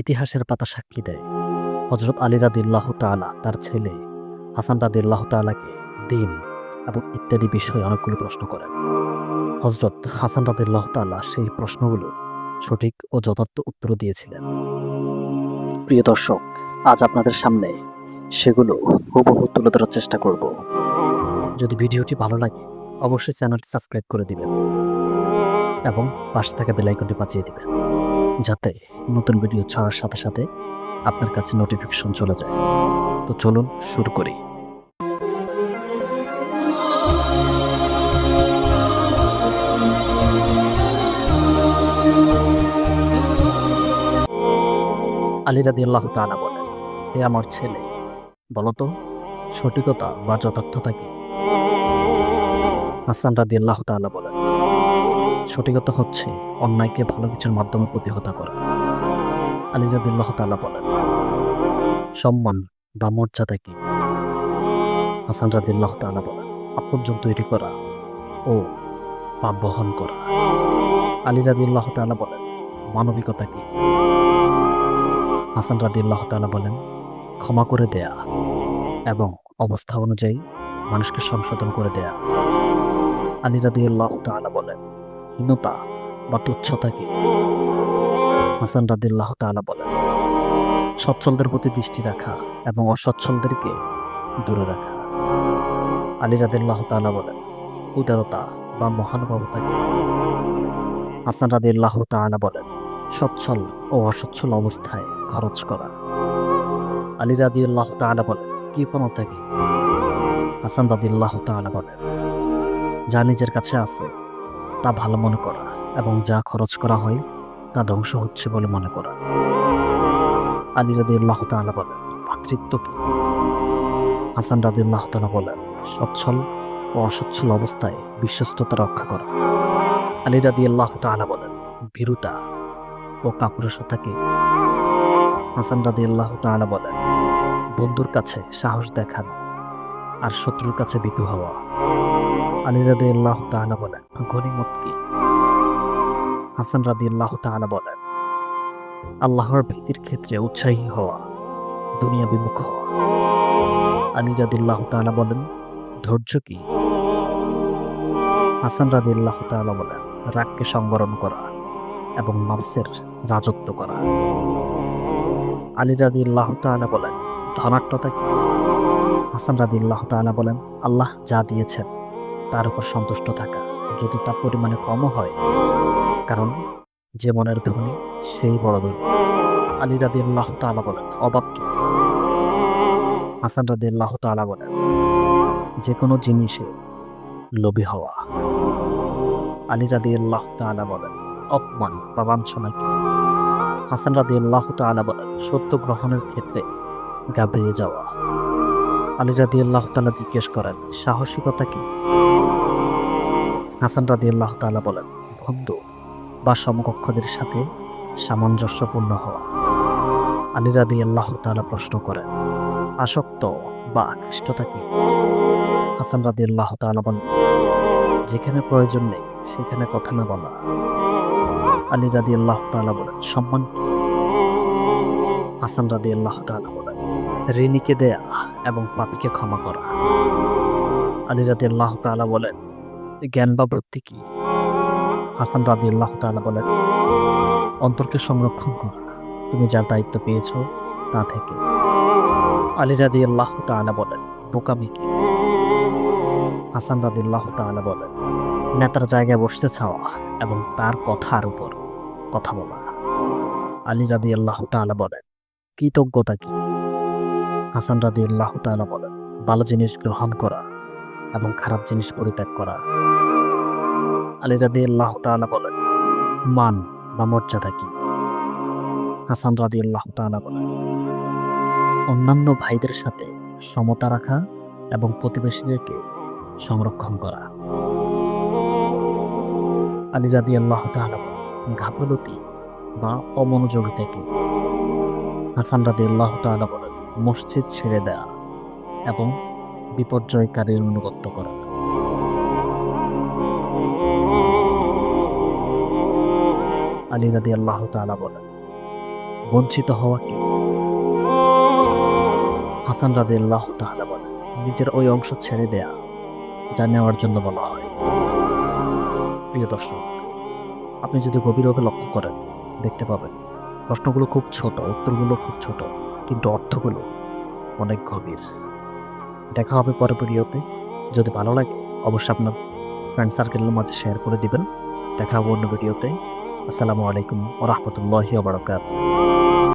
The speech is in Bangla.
ইতিহাসের পাতা সাক্ষী দেয়। হজরত আলী রাদিল্লাহ তালা তার ছেলে, হাসান রাদিল্লাহ তালাকে দিন এবং ইত্যাদি বিষয়ে অনেকগুলো প্রশ্ন করেন। হজরত হাসান রাদিল্লাহ তালা সেই প্রশ্নগুলোর সঠিক ও যথার্থ উত্তর দিয়েছিলেন। প্রিয় দর্শক, আজ আপনাদের সামনে সেগুলো হুবহু তুলে ধরার চেষ্টা করব। যদি ভিডিওটি ভালো লাগে, অবশ্যই চ্যানেলটি সাবস্ক্রাইব করে দিবেন এবং পাশে থাকা বেলাইকনটি বাঁচিয়ে দিবেন। যাতে নতুন ভিডিও ছাড়ার সাথে সাথে আপনার কাছে নোটিফিকেশন চলে যায়। তো চলুন শুরু করি। আলী রাদি আল্লাহ তালা বলেন, হে আমার ছেলে বলতো সঠিকতা বা যথার্থতা কি? হাসান রাদি আল্লাহ তালা বলেন সঠিকতা হচ্ছে অন্যায়কে ভালো কিছুর মাধ্যমে প্রতিহত করা। আলী রাদিল্লাহ তালা বলেন, সম্মান বা মর্যাদা কি? হাসান রাদিল্লাহ তালা বলেন, আপনজন তৈরি করা ও পাপ বহন করা। আলী রাদিল্লাহ তালা বলেন, মানবিকতা কি? হাসান রাদিল্লাহ তালা বলেন, ক্ষমা করে দেয়া এবং অবস্থা অনুযায়ী মানুষকে সংশোধন করে দেয়া। আলী রাদিউল্লাহ তালা বলেন হীনতা বা তুচ্ছতা কি হাসান রাদিল্লাহ তালা বলেন। সচ্ছলদের প্রতি দৃষ্টি রাখা এবং অসচ্ছলদেরকে দূরে রাখা। আলী রাদিল্লাহ তালা বলেন, উদারতা বা মহানুভবতা কি হাসান রাদিল্লাহ তালা বলেন, সচ্ছল ও অসচ্ছল অবস্থায় খরচ করা। আলী রাদিউল্লাহ তালা বলেন কৃপণতা কি হাসান রাদিল্লাহ তালা বলেন, যা নিজের কাছে আছে তা ভালো মনে করা এবং যা খরচ করা হয় তা ধ্বংস হচ্ছে বলে মনে করা। আলী রাদিউল্লাহ তালা বলেন, ভাতৃত্ব কি? হাসান রাদিউল্লাহ তালা বলেন, সচ্ছল ও অসচ্ছল অবস্থায় বিশ্বস্ততা রক্ষা করা। আলী রাদিউল্লাহ তালা বলেন, ভীরুতা ও কাপুরুষতা কি হাসান রাদিউল্লাহ তালা বলেন, বন্ধুর কাছে সাহস দেখানো আর শত্রুর কাছে বিতু হওয়া। আলী রাদি আল্লাহ বলেন গনিমত কি? হাসান রাদি আল্লাহ বলেন, আল্লাহর ভীতির ক্ষেত্রে উৎসাহী হওয়া দুনিয়া বিমুখ হওয়া। আলী রাদিল্লাহ তালা বলেন, ধৈর্য কি? হাসান রাদিল্লাহ তালা বলেন, রাগকে সংবরণ করা এবং মাংসের রাজত্ব করা। আলী রাদিল্লাহ তালা বলেন ধনাট্যতা কি? হাসান রাদিল্লাহ তালা বলেন, আল্লাহ যা দিয়েছেন তার উপর সন্তুষ্ট থাকা, যদি তা পরিমাণে কমও হয়। কারণ যে মনের ধনী, সেই বড় ধনী। আলী রাদি আল্লাহ তালা বলেন, অবাক কি? হাসান রাদি আল্লাহ তালা বলেন, যে কোনো জিনিসে লোভী হওয়া। আলী রাদি আল্লাহ তালা বলেন, অপমান বা বাঞ্ছনা কি? হাসান রাদি আল্লাহ তালা বলেন, সত্য গ্রহণের ক্ষেত্রে গাবড়িয়ে যাওয়া। আলী রাদি আল্লাহ তালা জিজ্ঞেস করেন, সাহসিকতা কি? হাসান রাদি তালা বলেন বন্ধু বা সমকক্ষদের সাথে সামঞ্জস্যপূর্ণ হওয়া। আলী রাদি তালা প্রশ্ন করেন, আসক্ত বা আকৃষ্টতা কি? হাসান রাদি তালা বলেন, যেখানে প্রয়োজন নেই, সেখানে কথা না বলা। আলী রাদি আল্লাহ তালা বলেন, সম্মান কি? হাসান রাদি তালা বলেন, ঋণীকে দেয়া পাপিকে ক্ষমা করা। আলী রাদি আল্লাহ তালা বলেন, জ্ঞান বা বৃত্তি কি? হাসান রাদি আল্লাহ তালা বলেন, অন্তরকে সংরক্ষণ করা। তুমি যার দায়িত্ব পেয়েছ তা থেকে। আলী রাদি আল্লাহ তালা বলেন, বোকামি কি? হাসান রাদি আল্লাহ তালা বলেন, নেতার জায়গায় বসতে চাওয়া এবং তার কথার উপর কথা বলা। আলী রাদি আল্লাহ তালা বলেন, কৃতজ্ঞতা কি? হাসান রাদি আল্লাহ তালা বলেন, ভালো জিনিস গ্রহণ করা এবং খারাপ জিনিস পরিত্যাগ করা। আলী রাদি আল্লাহ তালা বলেন, মান বা মর্যাদা কি? হাসান রাদি আল্লাহ তালা বলেন, অন্যান্য ভাইদের সাথে সমতা রাখা এবং প্রতিবেশীদেরকে সংরক্ষণ করা। আলী রাদি আল্লাহ তালা বলেন গাফলতি বা অমনোযোগিতা কি হাসান রাদি আল্লাহ তালা বলেন মসজিদ ছেড়ে দেয়া এবং বিপর্যয়কারীর অনুগত্য করা। আলী রাদি আল্লাহ তালা বলেন, বঞ্চিত হওয়া কি? হাসান রাদে আল্লাহ তাহলে বলেন, নিজের ওই অংশ ছেড়ে দেয়া, যা নেওয়ার জন্য বলা হয়। প্রিয় দর্শক, আপনি যদি গভীরভাবে লক্ষ্য করেন, দেখতে পাবেন, প্রশ্নগুলো খুব ছোট, উত্তরগুলো খুব ছোট। কিন্তু অর্থগুলো অনেক গভীর। দেখা হবে পরে ভিডিওতে। যদি ভালো লাগে, অবশ্যই আপনার ফ্রেন্ড সার্কেলের মাঝে শেয়ার করে দিবেন। দেখা হবে অন্য ভিডিওতে। আসসালামু আলাইকুম ও রহমতুল্লাহি